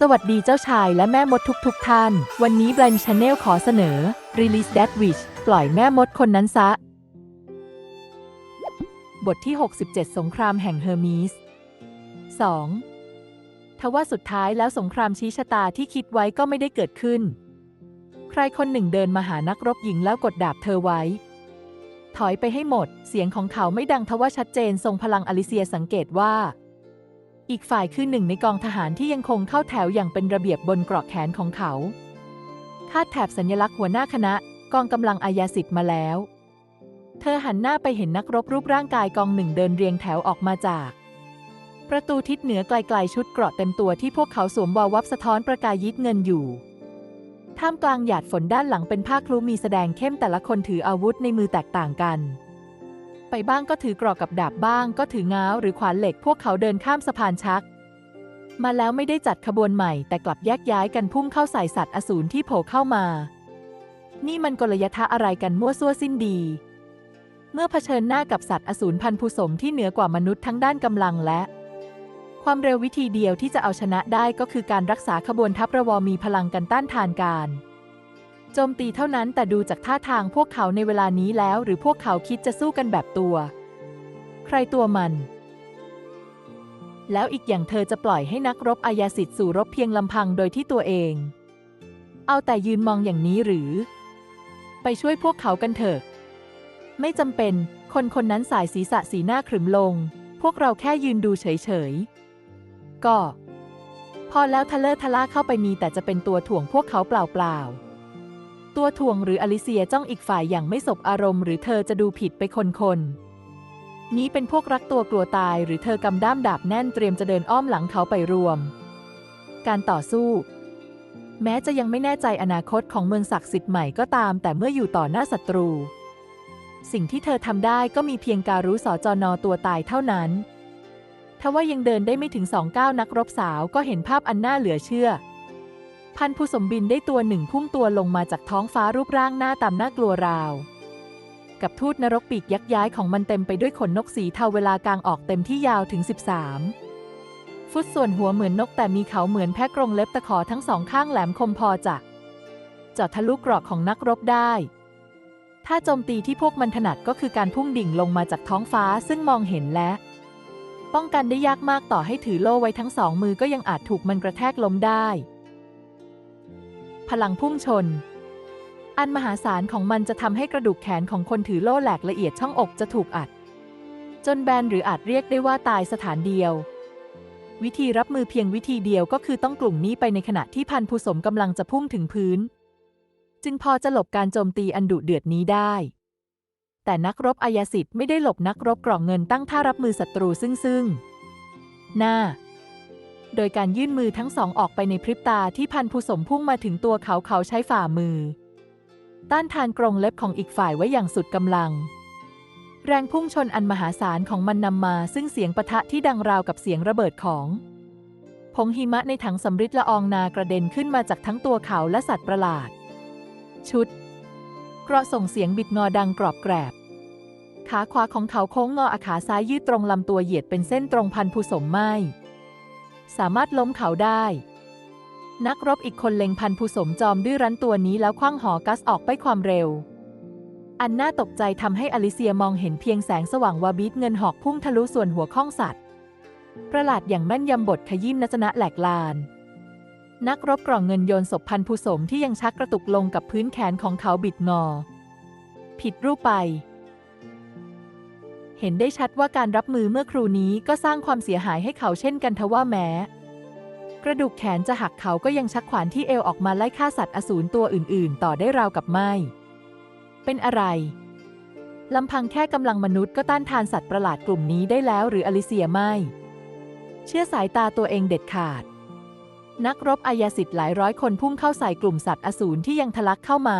สวัสดีเจ้าชายและแม่มดทุกๆทท่าน วันนี้ Blind Channel ขอเสนอ Release That Witch ปล่อยแม่มดคนนั้นซะ บทที่ 67 สงครามแห่งเฮอร์มีส 2. ทว่าสุดท้ายแล้วสงครามชี้ชะตาที่คิดไว้ก็ไม่ได้เกิดขึ้น ใครคนหนึ่งเดินมาหานักรบหญิงแล้วกดดาบเธอไว้ ถอยไปให้หมด เสียงของเขาไม่ดังทว่าชัดเจนทรงพลังอลิเซียสังเกตว่า อีกฝ่ายคือหนึ่งในกองทหารที่ยังคงเข้าแถวอย่างเป็นระเบียบบนเกราะแขนของเขาคาดแถบสัญลักษณ์หัวหน้าคณะ กองกำลังอายาสิทธิ์มาแล้ว เธอหันหน้าไปเห็นนักรบรูปร่างกายกองหนึ่งเดินเรียงแถวออกมาจาก ประตูทิศเหนือไกลๆชุดเกราะเต็มตัวที่พวกเขาสวมวาววับสะท้อนประกายยิดเงินอยู่ท่ามกลางหยาดฝนด้านหลังเป็นผ้าคลุมมีแสดงเข้มแต่ละคนถืออาวุธในมือแตกต่างกัน ไปบ้างก็ถือกรอกกับดาบบ้างก็ถือง้าวหรือขวานเหล็กพวกเขาเดินข้ามสะพานชัก มาแล้วไม่ได้จัดขบวนใหม่แต่กลับแยกย้ายกันพุ่งเข้าใส่สัตว์อสูรที่โผล่เข้ามา นี่มันกลยทะอะไรกันมั่วซั่วสิ้นดี เมื่อเผชิญหน้ากับสัตว์อสูรพันธุ์ผสมที่เหนือกว่ามนุษย์ทั้งด้านกำลังและ ความเร็ววิธีเดียวที่จะเอาชนะได้ก็คือการรักษาขบวนทัพระวอมีพลังกันต้านทานการ โจมตีเท่านั้นแต่ดูจากท่าทางพวกเขาในเวลานี้แล้ว หรือพวกเขาคิดจะสู้กันแบบตัว ใครตัวมัน แล้วอีกอย่างเธอจะปล่อยให้นักรบอายาสิทธิ์สู่รบเพียงลำพังโดยที่ตัวเอง เอาแต่ยืนมองอย่างนี้หรือ ไปช่วยพวกเขากันเถอะ ไม่จำเป็น คนคนนั้นสายศีรษะสีหน้าขรึมลง พวกเราแค่ยืนดูเฉยๆก็ พอแล้วทะเลอทะล่าเข้าไปมีแต่จะเป็นตัวถ่วงพวกเขาเปล่าๆ ตัวถ่วงหรืออลิเซียจ้องอีกฝ่ายอย่างไม่สบอารมณ์หรือเธอจะดูผิดไปคนๆนี้เป็นพวกรักตัวกลัวตายหรือเธอกำด้ามดาบแน่นเตรียมจะเดินอ้อมหลังเขาไปรวม การต่อสู้ แม้จะยังไม่แน่ใจอนาคตของเมืองศักดิ์สิทธิ์ใหม่ก็ตาม แต่เมื่ออยู่ต่อหน้าศัตรู สิ่งที่เธอทำได้ก็มีเพียงการรู้สอจอนอตัวตายเท่านั้นทว่ายังเดินได้ไม่ถึงสองก้าวนักรบสาวก็เห็นภาพอันน่าเหลือเชื่อ พันผู้สมบินได้ตัวหนึ่งพุ่งตัวลงมาจากท้องฟ้ารูปร่างหน้าตามน่ากลัวราว กับทูตนรกปีกยักย้ายของมันเต็มไปด้วยขนนกสีเทาเวลากลางออกเต็มที่ยาวถึง 13 ฟุตส่วนหัวเหมือนนกแต่มีเขาเหมือนแพะกรงเล็บตะขอทั้งสองข้างแหลมคมพอจะเจาะทะลุเกราะของนักรบได้ ถ้าโจมตีที่พวกมันถนัดก็คือการพุ่งดิ่งลงมาจากท้องฟ้าซึ่งมองเห็นและป้องกันได้ยากมากต่อให้ถือโล่ไว้ทั้งสองมือก็ยังอาจถูกมันกระแทกล้มได้ พลังพุ่งชน อันมหาศาลของมันจะทำให้กระดูกแขนของคนถือโล่แหลกละเอียดช่องอกจะถูกอัด จนแบนหรืออาจเรียกได้ว่าตายสถานเดียว วิธีรับมือเพียงวิธีเดียวก็คือต้องกลุ่มนี้ไปในขณะที่พันผู้สมกำลังจะพุ่งถึงพื้น จึงพอจะหลบการโจมตีอันดุเดือดนี้ได้ แต่นักรบอายาสิทธิ์ไม่ได้หลบนักรบกล่องเงินตั้งท่ารับมือศัตรูซึ่งซึ่งหน้า โดยการยื่นมือทั้งสองออกไปในพริบตาที่พันผู้สมพุ่งมาถึงตัวเขาเขาใช้ฝ่ามือ ต้านทานกรงเล็บของอีกฝ่ายไว้อย่างสุดกำลัง แรงพุ่งชนอันมหาศาลของมันนำมาซึ่งเสียงปะทะที่ดังราวกับเสียงระเบิดของผงหิมะในถังสำริดละอองนากระเด็นขึ้นมาจากทั้งตัวเขาและสัตว์ประหลาด ชุดเกราะส่งเสียงบิดงอดังกรอบแกรบ ขาขวาของเขาโค้งงออาขาซ้ายยืดตรงลำตัวเหยียดเป็นเส้นตรงพันผู้สมไม่ สามารถล้มเขาได้ นักรบอีกคนเล็งพันผู้สมจอมดื้อรั้นตัวนี้แล้วคว้างหอกัสออกไปความเร็ว อันน่าตกใจทำให้อลิเซียมองเห็นเพียงแสงสว่างวาบิดเงินหอกพุ่งทะลุส่วนหัวข้องสัตว์ ประหลาดอย่างแม่นยำบทขยิมนัจนะแหลกลานนักรบกล่องเงินโยนศพพันผู้สมที่ยังชักกระตุกลงกับพื้นแขนของเขาบิดงอ ผิดรูปไป เห็นได้ชัดว่าการรับมือเมื่อครูนี้ก็สร้างความเสียหายให้เขาเช่นกันทว่าแม้ กระดูกแขนจะหักเขาก็ยังชักขวานที่เอวออกมาไล่ฆ่าสัตว์อสูรตัวอื่น ๆ ต่อได้ราวกับไม่ เป็นอะไรลำพังแค่กำลังมนุษย์ก็ต้านทานสัตว์ประหลาดกลุ่มนี้ได้แล้วหรืออลิเซียไม่ เชื่อสายตาตัวเองเด็ดขาด นักรบอายาสิทธิ์หลายร้อยคนพุ่งเข้าใส่กลุ่มสัตว์อสูรที่ยังทะลักเข้ามา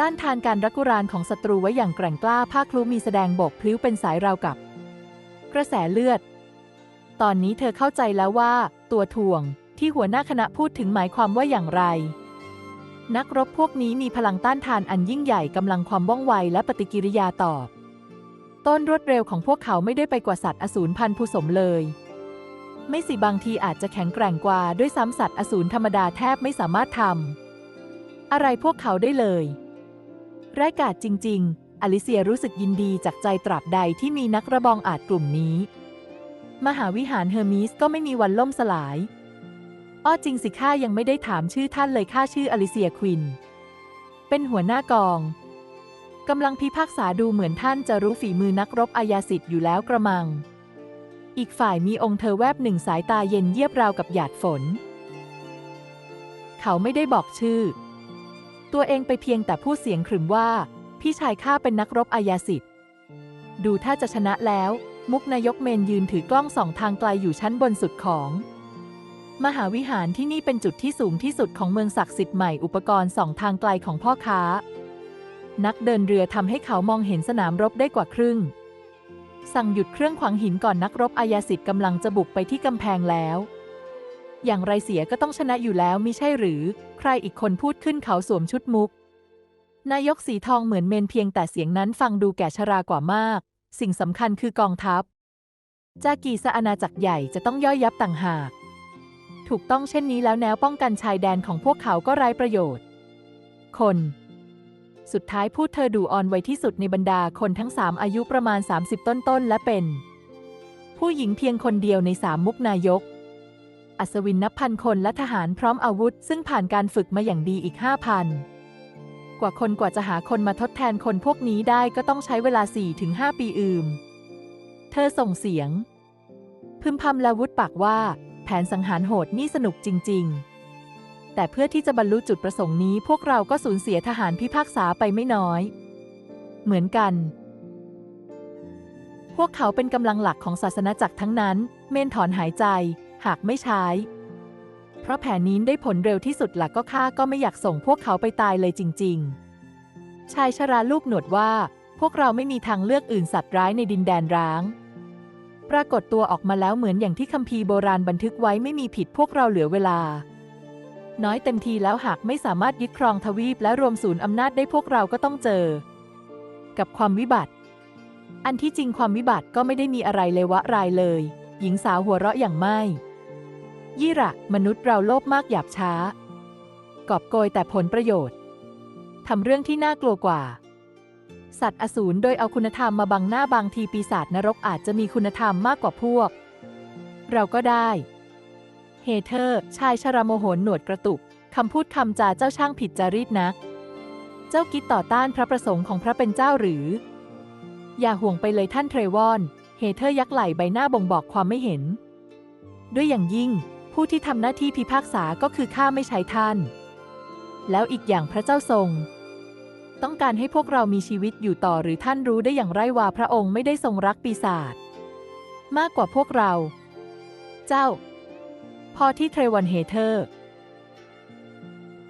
ต้านทานการรักุรานของศัตรูไว้อย่างแกร่งกล้าภาคลุมีแสดงบกพลิ้วเป็นสายราวกับ กระแสเลือด ตอนนี้เธอเข้าใจแล้วว่า ตัวถ่วงที่หัวหน้าคณะพูดถึงหมายความว่าอย่างไร นักรบพวกนี้มีพลังต้านทานอันยิ่งใหญ่กำลังความว่องไวและปฏิกิริยาตอบ ต้นรวดเร็วของพวกเขาไม่ได้ไปกว่าสัตว์อสูรพันธุ์ผสมเลย ไม่สิบางทีอาจจะแข็งแกร่งกว่าด้วยซ้ำสัตว์อสูรธรรมดาแทบไม่สามารถทำอะไรพวกเขาได้เลย ร้ายกาจจริง ๆ อลิเซียรู้สึกยินดีจากใจตราบใดที่มีนักระบองอาจกลุ่มนี้ มหาวิหารเฮอร์มิสก็ไม่มีวันล่มสลาย อ้อจริงสิข้ายังไม่ได้ถามชื่อท่านเลยข้าชื่ออลิเซียควิน เป็นหัวหน้ากองกำลังพิพากษาดูเหมือนท่านจะรู้ฝีมือนักรบอายาสิทธิ์อยู่แล้วกระมัง อีกฝ่ายมีองค์เธอแวบหนึ่งสายตาเย็นเยียบราวกับหยาดฝน เขาไม่ได้บอกชื่อ ตัวเองไปเพียงแต่พูดเสียงขรึมว่า พี่ชายข้าเป็นนักรบอายาสิทธิ์ดูถ้าจะชนะแล้ว มุกนายกเมนยืนถือกล้องส่องทางไกลอยู่ชั้นบนสุดของ มหาวิหารที่นี่เป็นจุดที่สูงที่สุดของเมืองศักดิ์สิทธิ์ใหม่อุปกรณ์ส่องทางไกลของพ่อค้า นักเดินเรือทำให้เขามองเห็นสนามรบได้กว่าครึ่ง สั่งหยุดเครื่องขวางหินก่อนนักรบอายาสิทธิ์กำลังจะบุกไปที่กำแพงแล้ว อย่างไรเสียก็ต้องชนะอยู่แล้วมิใช่หรือ ใครอีกคนพูดขึ้นเขาสวมชุดมุก นายกสีทองเหมือนเมนเพียงแต่เสียงนั้นฟังดูแก่ชรากว่ามาก สิ่งสำคัญคือกองทัพ จากีสอาณาจักรใหญ่จะต้องย่อยยับต่างหาก ถูกต้องเช่นนี้แล้วแนวป้องกันชายแดนของพวกเขาก็ไร้ประโยชน์ คน สุดท้ายพูดเธอดูอ่อนไวที่สุดในบรรดาคนทั้งสามอายุประมาณ 30 ต้นๆและเป็น ผู้หญิงเพียงคนเดียวในสามมุกนายก อัศวินนับพันคนและทหารพร้อมอาวุธ ซึ่งผ่านการฝึกมาอย่างดีอีกห้าพันกว่าคนกว่าจะหาคนมาทดแทนคนพวกนี้ได้ก็ต้องใช้เวลา 4-5 ปีอืมเธอส่งเสียง พึมพำและวุฒปากว่า แผนสังหารโหดนี่สนุกจริง ๆ แต่เพื่อที่จะบรรลุจุดประสงค์นี้ พวกเราก็สูญเสียทหารพิพากษาไปไม่น้อย เหมือนกันพวกเขาเป็นกำลังหลักของศาสนาจักรทั้งนั้น เมนถอนหายใจ หากไม่ใช้ เพราะแผนนี้ได้ผลเร็วที่สุดหลักก็ข้าก็ไม่อยากส่งพวกเขาไปตายเลยจริง ๆ ชายชราลูกหนวดว่า พวกเราไม่มีทางเลือกอื่นสัตว์ร้ายในดินแดนร้าง ปรากฏตัวออกมาแล้วเหมือนอย่างที่คัมภีร์โบราณบันทึกไว้ไม่มีผิดพวกเราเหลือเวลา น้อยเต็มทีแล้วหากไม่สามารถยึดครองทวีปและรวมศูนย์อำนาจได้พวกเราก็ต้องเจอ กับความวิบัติ อันที่จริงความวิบัติก็ไม่ได้มีอะไรเลวะรายเลย หญิงสาวหัวเราะอย่างไม่ ยี่ระ มนุษย์เราโลภมากหยาบช้า กอบโกยแต่ผลประโยชน์ทำเรื่องที่น่ากลัวกว่า สัตว์อสูรโดยเอาคุณธรรมมาบังหน้าบางทีปีศาจนรกอาจจะมีคุณธรรมมากกว่าพวก เราก็ได้เฮเธอร์ชายชราโมโหนหนวดกระตุกคำพูดคำจาเจ้าช่างผิดจารีตนักเจ้ากิดต่อต้านพระประสงค์ของพระเป็นเจ้าหรือ อย่าห่วงไปเลยท่านเทรวอนเฮเธอร์ยักไหล่ใบหน้าบ่งบอกความไม่เห็น ด้วยอย่างยิ่ง ผู้ที่ทำหน้าที่พิพากษาก็คือข้าไม่ใช่ท่าน แล้วอีกอย่างพระเจ้าทรง ต้องการให้พวกเรามีชีวิตอยู่ต่อหรือท่านรู้ได้อย่างไรว่าพระองค์ไม่ได้ทรงรักปีศาจมากกว่าพวกเรา เจ้า พอที่เทรวันเฮเธอร์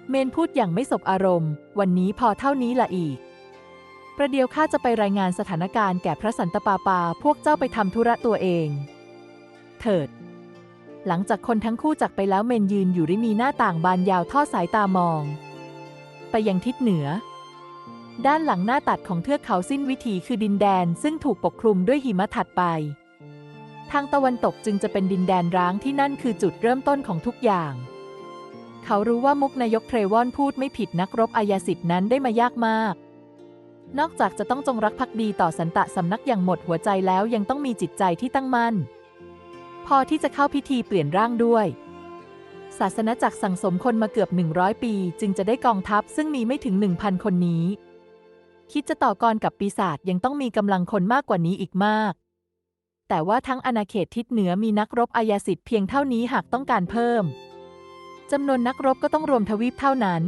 เมนพูดอย่างไม่สบอารมณ์ วันนี้พอเท่านี้ละอีก ประเดี๋ยวข้าจะไปรายงานสถานการณ์แก่พระสันตะปาปา พวกเจ้าไปทำธุระตัวเอง เถิด หลังจากคนทั้งคู่จากไปแล้วเมนยืนอยู่ริมีหน้าต่างบานยาวทอดสายตามอง ไปยังทิศเหนือ ด้านหลังหน้าตัดของเทือกเขาสิ้นวิถีคือดินแดนซึ่งถูกปกคลุมด้วยหิมะถัดไป ทางตะวันตกจึงจะเป็นดินแดนร้างที่นั่นคือจุดเริ่มต้นของทุกอย่าง เขารู้ว่ามุกนายกเทรวอนพูดไม่ผิดนักรบอายาสิทธิ์นั้นได้มายากมากนอกจากจะต้องจงรักภักดีต่อสันตะสำนักอย่างหมดหัวใจแล้วยังต้องมีจิตใจที่ตั้งมั่น พอที่จะเข้าพิธีเปลี่ยนร่างด้วย ศาสนาจักรสั่งสมคนมาเกือบ 100 ปี จึงจะได้กองทัพซึ่งมีไม่ถึง 1,000 คนนี้ คิดจะต่อกรกับปีศาจยังต้องมีกำลังคนมากกว่านี้อีกมาก แต่ว่าทั้งอาณาเขตทิศเหนือมีนักรบอายาสิทธิ์เพียงเท่านี้หากต้องการเพิ่มจำนวนนักรบก็ต้องรวมทวีปเท่านั้น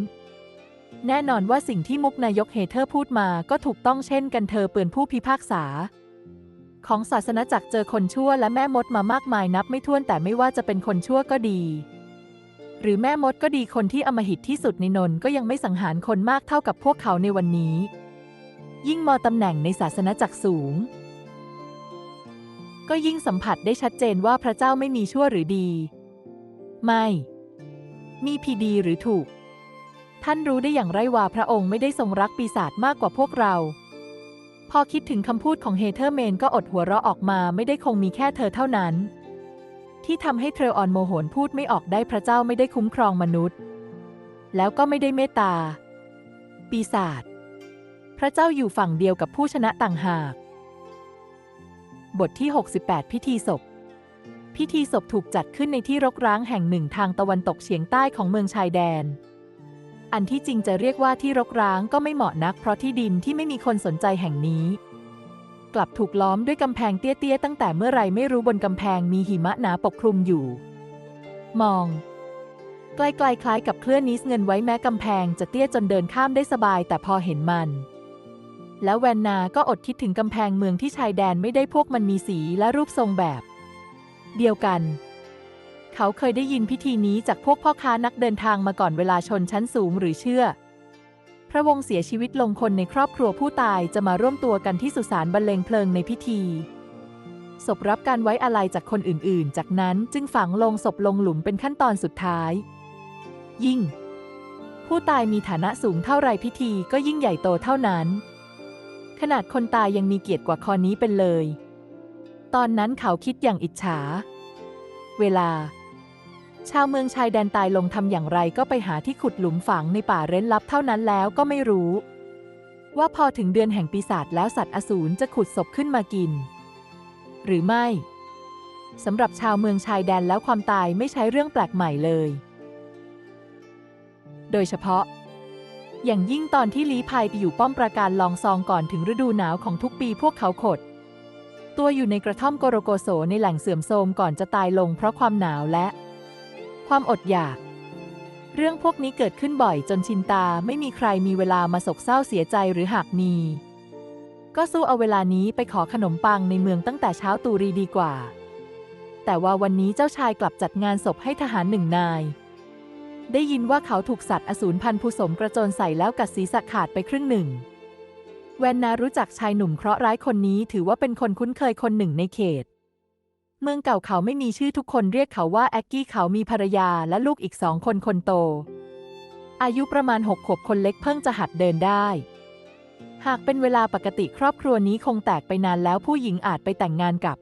แน่นอนว่าสิ่งที่มุกนายกเฮเธอร์พูดมาก็ถูกต้องเช่นกันเธอเปือนผู้พิพากษา ของศาสนาจักรเจอคนชั่วและแม่มดมามากมายนับไม่ถ้วนแต่ไม่ว่าจะเป็นคนชั่วก็ดี หรือแม่มดก็ดีคนที่อมหิตที่สุดในนนก็ยังไม่สังหารคนมากเท่ากับพวกเขาในวันนี้ ยิ่งมอตำแหน่งในศาสนาจักรสูง ก็ยิ่งสัมผัสได้ชัดเจนว่าพระเจ้าไม่มีชั่วหรือดี ไม่ มีพีดีหรือถูก ท่านรู้ได้อย่างไรว่าพระองค์ไม่ได้ทรงรักปีศาจมากกว่าพวกเรา พอคิดถึงคำพูดของเฮเธอร์เมนก็อดหัวเราะออกมาไม่ได้คงมีแค่เธอเท่านั้น ที่ทำให้เทรออนโมโหนพูดไม่ออกได้พระเจ้าไม่ได้คุ้มครองมนุษย์ แล้วก็ไม่ได้เมตตา ปีศาจพระเจ้าอยู่ฝั่งเดียวกับผู้ชนะต่างหาก บทที่ 68 พิธีศพ พิธีศพถูกจัดขึ้นในที่รกร้างแห่งหนึ่งทางตะวันตกเฉียงใต้ของเมืองชายแดน อันที่จริงจะเรียกว่าที่รกร้างก็ไม่เหมาะนัก เพราะที่ดินที่ไม่มีคนสนใจแห่งนี้ กลับถูกล้อมด้วยกำแพงเตี้ยๆ ตั้งแต่เมื่อไรไม่รู้บนกำแพงมีหิมะหนาปกคลุมอยู่ มองใกลๆคล้ายกับเคลื่อนนิสเงินไว้แม้กำแพงจะเตี้ยจนเดินข้ามได้สบาย แต่พอเห็นมัน แล้วแวนนาก็อดคิดถึงกำแพงเมืองที่ชายแดนไม่ได้พวกมันมีสีและรูปทรงแบบ เดียวกัน เขาเคยได้ยินพิธีนี้จากพวกพ่อค้านักเดินทางมาก่อนเวลาชนชั้นสูงหรือเชื่อ พระวงศ์เสียชีวิตลงคนในครอบครัวผู้ตายจะมาร่วมตัวกันที่สุสานบรรเลงเพลิงในพิธีศพรับการไว้อาลัยจากคนอื่น ๆ จากนั้นจึงฝังลงศพลงหลุมเป็นขั้นตอนสุดท้าย ยิ่ง ผู้ตายมีฐานะสูงเท่าไรพิธีก็ยิ่งใหญ่โตเท่านั้น ขนาดคนตายยังมีเกียรติกว่าคอนี้เป็นเลย ตอนนั้นเขาคิดอย่างอิจฉา เวลา ชาวเมืองชายแดนตายลงทำอย่างไรก็ไปหาที่ขุดหลุมฝังในป่าเร้นลับเท่านั้นแล้วก็ไม่รู้ ว่าพอถึงเดือนแห่งปีศาจแล้วสัตว์อสูรจะขุดศพขึ้นมากิน หรือไม่สำหรับชาวเมืองชายแดนแล้วความตายไม่ใช่เรื่องแปลกใหม่เลย โดยเฉพาะ อย่างยิ่งตอนที่ลี้ภัยไปอยู่ป้อมปราการลองซองก่อนถึงฤดูหนาวของทุกปีพวกเขาขด ตัวอยู่ในกระท่อมโกโรโกโสในแหล่งเสื่อมโทรมก่อนจะตายลงเพราะความหนาวและ ความอดอยาก เรื่องพวกนี้เกิดขึ้นบ่อยจนชินตาไม่มีใครมีเวลามาโศกเศร้าเสียใจหรือหากมี ก็สู้เอาเวลานี้ไปขอขนมปังในเมืองตั้งแต่เช้าตูรีดีกว่า แต่ว่าวันนี้เจ้าชายกลับจัดงานศพให้ทหารหนึ่งนาย ได้ยินว่าเขาถูกสัตว์อสูรพันธุ์ผสมกระโจนใส่แล้วกัดศีรษะขาดไปครึ่งหนึ่ง แวนนารู้จักชายหนุ่มเคราะห์ร้ายคนนี้ถือว่าเป็นคนคุ้นเคยคนหนึ่งในเขต เมืองเก่าเขาไม่มีชื่อทุกคนเรียกเขาว่าแอ็กกี้เขามีภรรยาและลูกอีกสองคนคนโต อายุประมาณหกขวบคนเล็กเพิ่งจะหัดเดินได้ หากเป็นเวลาปกติครอบครัวนี้คงแตกไปนานแล้วผู้หญิงอาจไปแต่งงานกับ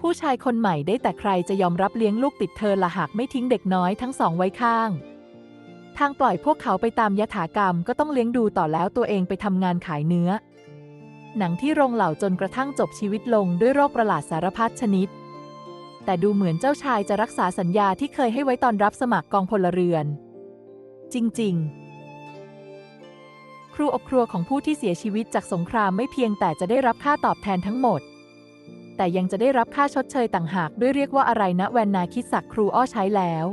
ผู้ชายคนใหม่ได้แต่ใครจะยอมรับเลี้ยงลูกติดเธอละหากไม่ทิ้งเด็กน้อยทั้งสองไว้ข้าง ทางปล่อยพวกเขาไปตามยถากรรมก็ต้องเลี้ยงดูต่อแล้วตัวเองไปทำงานขายเนื้อ หนังที่โรงเหล่าจนกระทั่งจบชีวิตลงด้วยโรคประหลาดสารพัดชนิด แต่ดูเหมือนเจ้าชายจะรักษาสัญญาที่เคยให้ไว้ตอนรับสมัครกองพลเรือน จริง ๆ ครูอบครัวของผู้ที่เสียชีวิตจากสงครามไม่เพียงแต่จะได้รับค่าตอบแทนทั้งหมด แต่ยังจะได้รับค่าชดเชยต่างหากด้วยเรียกว่าอะไรนะแวนนาคิดสักครูอ้อใช้แล้ว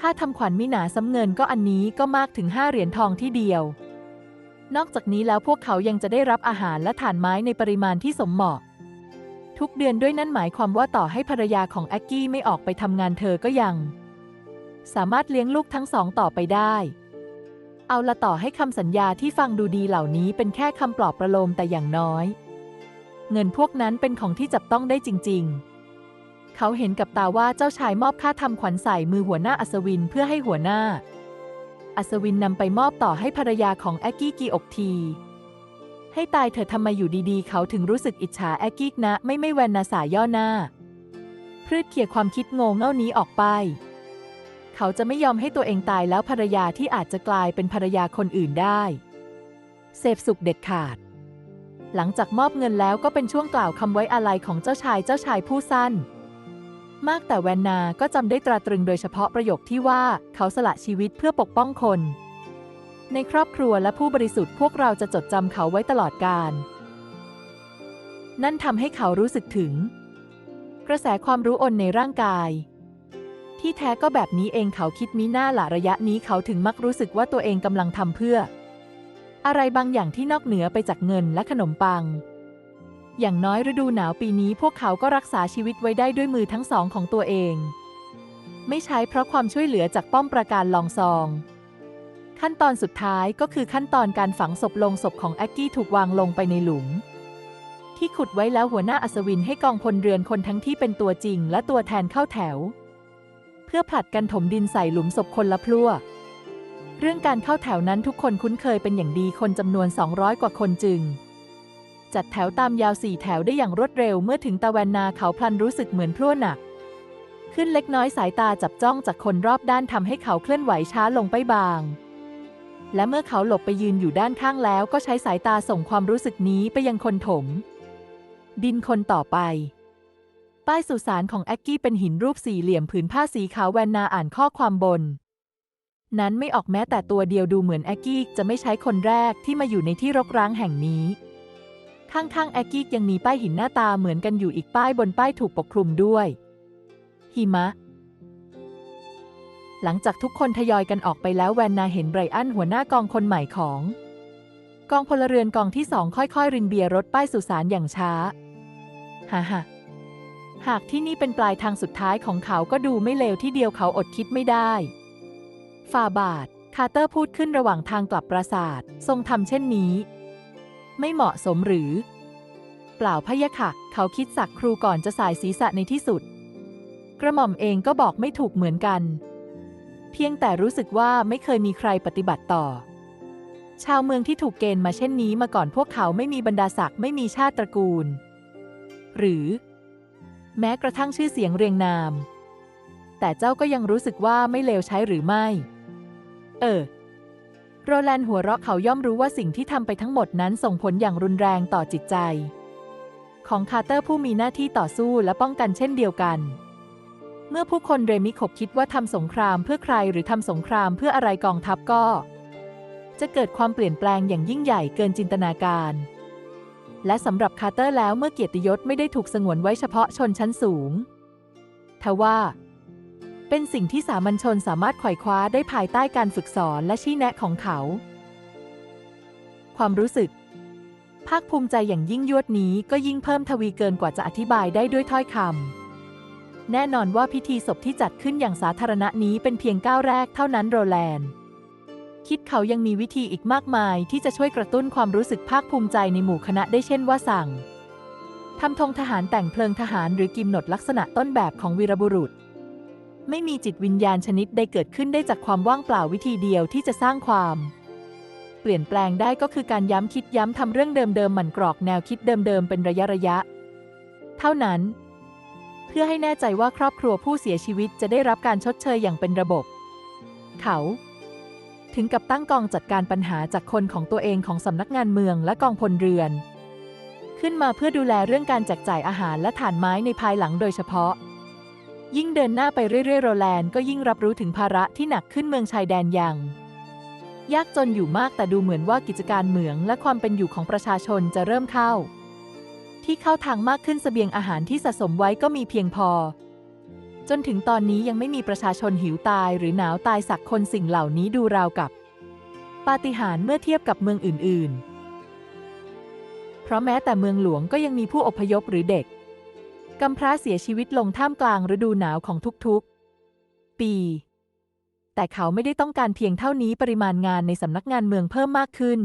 ค่าทำขวัญมิหนาซ้ำเงินก็อันนี้ก็มากถึงห้าเหรียญทองที่เดียว นอกจากนี้แล้วพวกเขายังจะได้รับอาหารและถ่านไม้ในปริมาณที่สมเหมาะ ทุกเดือนด้วยนั่นหมายความว่าต่อให้ภรรยาของแอ็กกี้ไม่ออกไปทำงานเธอก็ยัง สามารถเลี้ยงลูกทั้งสองต่อไปได้ เอาละต่อให้คำสัญญาที่ฟังดูดีเหล่านี้เป็นแค่คำปลอบประโลมแต่อย่างน้อย เงินพวกนั้นเป็นของที่จับต้องได้จริง ๆ เขาเห็นกับตาว่าเจ้าชายมอบค่าทำขวัญใส่มือหัวหน้าอัศวินเพื่อให้หัวหน้า อัศวินนำไปมอบต่อให้ภรรยาของแอ็กกี้กีอกที ให้ตายเถอะทำไมอยู่ดีๆ เขาถึงรู้สึกอิจฉาแอ็กกี้นะ ไม่ไม่แวนนาสาย่อหน้าพืชเขี่ยความคิดโงงเง่านี้ออกไป เขาจะไม่ยอมให้ตัวเองตายแล้วภรรยาที่อาจจะกลายเป็นภรรยาคนอื่นได้ เสพสุขเด็ดขาด หลังจากมอบเงินแล้วก็เป็นช่วงกล่าวคำไว้อาลัยของเจ้าชายเจ้าชายผู้สั้น มากแต่แวนนาก็จำได้ตราตรึงโดยเฉพาะประโยคที่ว่าเขาสละชีวิตเพื่อปกป้องคน ในครอบครัวและผู้บริสุทธิ์พวกเราจะจดจำเขาไว้ตลอดกาลนั่นทำให้เขารู้สึกถึง กระแสความรู้อนในร่างกาย ที่แท้ก็แบบนี้เองเขาคิดมีหน้าหละระยะนี้เขาถึงมักรู้สึกว่าตัวเองกำลังทำเพื่อ อะไรบางอย่างที่นอกเหนือไปจากเงินและขนมปัง อย่างน้อยฤดูหนาวปีนี้พวกเขาก็รักษาชีวิตไว้ได้ด้วยมือทั้งสองของตัวเอง ไม่ใช้เพราะความช่วยเหลือจากป้อมประการลองซอง ขั้นตอนสุดท้ายก็คือขั้นตอนการฝังศพลงศพของแอ็กกี้ถูกวางลงไปในหลุม ที่ขุดไว้แล้วหัวหน้าอัศวินให้กองพลเรือนคนทั้งที่เป็นตัวจริง และตัวแทนเข้าแถว เพื่อผลัดกันถมดินใส่หลุมศพคนละพลั่วเรื่องการเข้าแถวนั้นทุกคนคุ้นเคยเป็นอย่างดีคนจำนวน 200 กว่าคนจึง จัดแถวตามยาวสี่แถวได้อย่างรวดเร็วเมื่อถึงตะแวนนาเขาพลันรู้สึกเหมือนพลั่วหนัก ขึ้นเล็กน้อยสายตาจับจ้องจากคนรอบด้านทำให้เขาเคลื่อนไหวช้าลงไปบาง และเมื่อเขาหลบไปยืนอยู่ด้านข้างแล้วก็ใช้สายตาส่งความรู้สึกนี้ไปยังคนถม ดินคนต่อไป ป้ายสุสานของแอ็กกี้เป็นหินรูปสี่เหลี่ยมผืนผ้าสีขาวแวนนาอ่านข้อความบนนั้นไม่ออกแม้แต่ตัวเดียวดูเหมือนแอ็กกี้จะไม่ใช้คนแรกที่มาอยู่ในที่รกร้างแห่งนี้ ข้างๆแอ็กกี้ยังมีป้ายหินหน้าตาเหมือนกันอยู่อีกป้ายบนป้ายถูกปกคลุมด้วย หิมะ หลังจากทุกคนทยอยกันออกไปแล้วแวนนาเห็นไบรอันหัวหน้ากองคนใหม่ของ กองพลเรือนกองที่สองค่อยๆ รินเบียร์รถป้ายสุสานอย่างช้าฮ่าฮ่าหากที่นี่เป็นปลายทางสุดท้ายของเขาก็ดูไม่เลวที่เดียวเขาอดคิดไม่ได้ฟาบาท คาร์เตอร์พูดขึ้นระหว่างทางกลับปราสาท ทรงทำเช่นนี้ ไม่เหมาะสมหรือ เปล่าพะยะค่ะ เขาคิดสักครูก่อนจะสายศีรษะในที่สุด กระหม่อมเองก็บอกไม่ถูกเหมือนกัน เพียงแต่รู้สึกว่าไม่เคยมีใครปฏิบัติต่อ ชาวเมืองที่ถูกเกณฑ์มาเช่นนี้มาก่อนพวกเขาไม่มีบรรดาศักดิ์ไม่มีชาติตระกูล หรือ แม้กระทั่งชื่อเสียงเรียงนาม แต่เจ้าก็ยังรู้สึกว่าไม่เลวใช้หรือไม่ เออ โรแลนด์หัวเราะเขาย่อมรู้ว่าสิ่งที่ทำไปทั้งหมดนั้นส่งผลอย่างรุนแรงต่อจิตใจ ของคาร์เตอร์ผู้มีหน้าที่ต่อสู้และป้องกันเช่นเดียวกัน เมื่อผู้คนเรมิขบคิดว่าทำสงครามเพื่อใครหรือทำสงครามเพื่ออะไรกองทัพก็ จะเกิดความเปลี่ยนแปลงอย่างยิ่งใหญ่เกินจินตนาการ และสำหรับคาร์เตอร์แล้วเมื่อเกียรติยศไม่ได้ถูกสงวนไว้เฉพาะชนชั้นสูง ทว่า เป็นสิ่งที่สามัญชนสามารถไขว่คว้าได้ภายใต้การฝึกสอนและชี้แนะของเขา ความรู้สึก ภาคภูมิใจอย่างยิ่งยวดนี้ก็ยิ่งเพิ่มทวีเกินกว่าจะอธิบายได้ด้วยถ้อยคำ แน่นอนว่าพิธีศพที่จัดขึ้นอย่างสาธารณะนี้เป็นเพียงก้าวแรกเท่านั้นโรแลนด์คิดเขายังมีวิธีอีกมากมายที่จะช่วยกระตุ้นความรู้สึกภาคภูมิใจในหมู่คณะได้เช่นว่าสั่งทำธงทหารแต่งเพลิงทหารหรือกิมหนดลักษณะต้นแบบของวีรบุรุษ ไม่มีจิตวิญญาณชนิดใดเกิดขึ้นได้จากความว่างเปล่าวิธีเดียวที่จะสร้างความ เปลี่ยนแปลงได้ก็คือการย้ำคิดย้ำทำเรื่องเดิมๆหมั่นกรอกแนวคิดเดิมๆเป็นระยะระยะ เท่านั้น เพื่อให้แน่ใจว่าครอบครัวผู้เสียชีวิตจะได้รับการชดเชยอย่างเป็นระบบ เขา ถึงกับตั้งกองจัดการปัญหาจากคนของตัวเองของสำนักงานเมืองและกองพลเรือน ขึ้นมาเพื่อดูแลเรื่องการแจกจ่ายอาหารและถ่านไม้ในภายหลังโดยเฉพาะ ยิ่งเดินหน้าไปเรื่อยๆ โรแลนด์ก็ยิ่งรับรู้ถึงภาระที่หนักขึ้นเมืองชายแดนอย่าง ยากจนอยู่มากแต่ดูเหมือนว่ากิจการเหมืองและความเป็นอยู่ของประชาชนจะเริ่มเข้า ที่เข้าทางมากขึ้นเสบียงอาหารที่สะสมไว้ก็มีเพียงพอ จนถึงตอนนี้ยังไม่มีประชาชนหิวตายหรือหนาวตายสักคนสิ่งเหล่านี้ดูราวกับ ปาฏิหาริย์เมื่อเทียบกับเมืองอื่น ๆ เพราะแม้แต่เมืองหลวงก็ยังมีผู้อพยพหรือเด็ก กำพร้าเสียชีวิตลงท่ามกลางฤดูหนาวของทุกๆ ปี แต่เขาไม่ได้ต้องการเพียงเท่านี้ปริมาณงานในสำนักงานเมืองเพิ่มมากขึ้น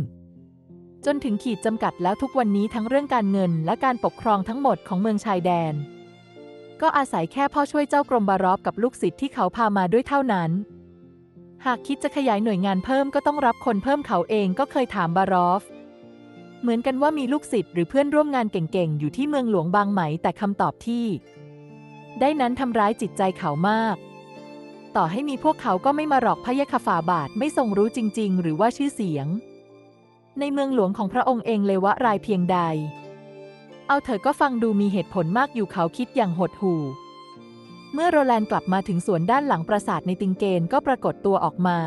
จนถึงขีดจำกัดแล้วทุกวันนี้ทั้งเรื่องการเงินและการปกครองทั้งหมดของเมืองชายแดน ก็อาศัยแค่พ่อช่วยเจ้ากรมบารอฟกับลูกศิษย์ที่เขาพามาด้วยเท่านั้น หากคิดจะขยายหน่วยงานเพิ่มก็ต้องรับคนเพิ่มเขาเองก็เคยถามบารอฟ เหมือนกันว่ามีลูกศิษย์หรือเพื่อนร่วมงานเก่งๆ อยู่ที่เมืองหลวงบางไหมแต่คำตอบที่ ได้นั้นทำร้ายจิตใจเขามาก ต่อให้มีพวกเขาก็ไม่มาหรอกพะยะคฝาบาทไม่ทรงรู้จริง ๆ หรือว่าชื่อเสียง ในเมืองหลวงของพระองค์เองเลวะรายเพียงใด เอาเถอก็ฟังดูมีเหตุผลมากอยู่เขาคิดอย่างหดหู่เมื่อโรแลนด์กลับมาถึงสวนด้านหลังปราสาทในติงเกนก็ปรากฏตัวออกมา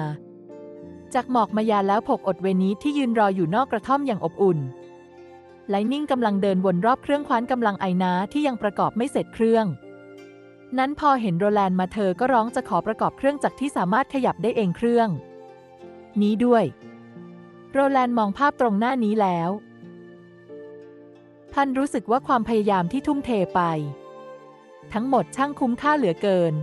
จากหมอกมายาแล้วผกอดเวนิสที่ยืนรออยู่นอกกระท่อมอย่างอบอุ่น ไลนิ่งกำลังเดินวนรอบเครื่องคว้านกำลังไอน้าที่ยังประกอบไม่เสร็จเครื่อง นั้นพอเห็นโรแลนด์มาเธอก็ร้องจะขอประกอบเครื่องจักรที่สามารถขยับได้เองเครื่อง นี้ด้วย โรแลนด์มองภาพตรงหน้านี้แล้ว ท่านรู้สึกว่าความพยายามที่ทุ่มเทไป ทั้งหมดช่างคุ้มค่าเหลือเกิน